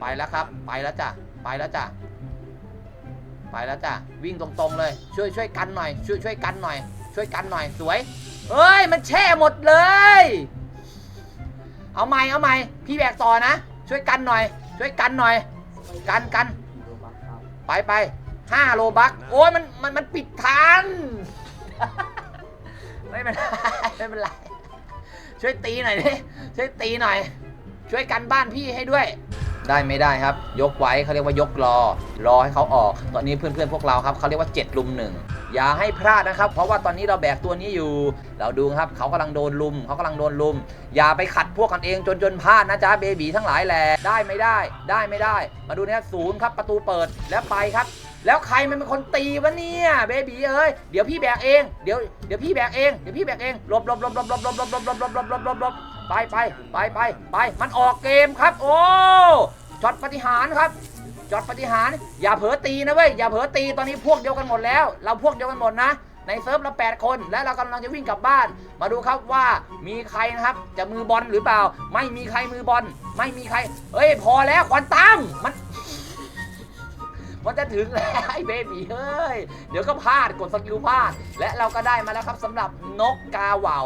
ไปแล้วครับ ไปแล้วจ้ะ ไปแล้วจ้ะ ไปแล้วจ้ะ วิ่งตรงๆเลย ช่วยช่วยกันหน่อย ช่วยช่วยกันหน่อย ช่วยกันหน่อย สวยเฮ้ย มันแช่หมดเลย เอาใหม่ เอาใหม่ พี่แบกต่อนะ ช่วยกันหน่อย ช่วยกันหน่อย กันกัน ไปไปห้าโลบัก โอ้ยมันมันมันปิดทัน ไม่เป็นไรไม่เป็นไร ช่วยตีหน่อยดิช่วยตีหน่อย ช่วยกันบ้านพี่ให้ด้วย ได้ไม่ได้ครับ ยกไว้เขาเรียกว่ายกรอ รอให้เขาออก ตอนนี้เพื่อนๆพวกเราครับเขาเรียกว่า 7 ลุมหนึ่งอย่าให้พลาดนะครับ เพราะว่าตอนนี้เราแบกตัวนี้อยู่ เราดูครับเขากำลังโดนลุมเขากำลังโดนลุม อย่าไปขัดพวกกันเองจนจนพลาดนะจ๊ะเบบีทั้งหลายแหละได้ไม่ได้ ได้ไม่ได้ มาดูนี่ศูนย์ครับประตูเปิดแล้วไปครับแล้วใครมันเป็นคนตีวะเนี่ยเบบีเอ้ยเดี๋ยวพี่แบกเองเดี๋ยวเดี๋ยวพี่แบกเองเดี๋ยวพี่แบกเองหลบหลบหลบหลบหลบหลบหลบหลบหลบหลบหลบหลบหลบหลบ ไปไปไปไปไปมันออกเกมครับ โอ้ช็อตปฏิหารครับช็อตปฏิหารอย่าเผลอตีนะเว้ยอย่าเผลอตีตอนนี้พวกเดียวกันหมดแล้ว เราพวกเดียวกันหมดนะ ในเซิร์ฟเราแปดคน และเรากำลังจะวิ่งกลับบ้าน มาดูครับว่ามีใครนะครับ จะมือบอลหรือเปล่า ไม่มีใครมือบอลไม่มีใคร เอ้ย พอแล้วควันตั้มมันมันจะถึงแล้วไอ้เบบีเฮ้ย เดี๋ยวก็พลาดกดสกิลพลาด และเราก็ได้มาแล้วครับสำหรับนกกาเหว่า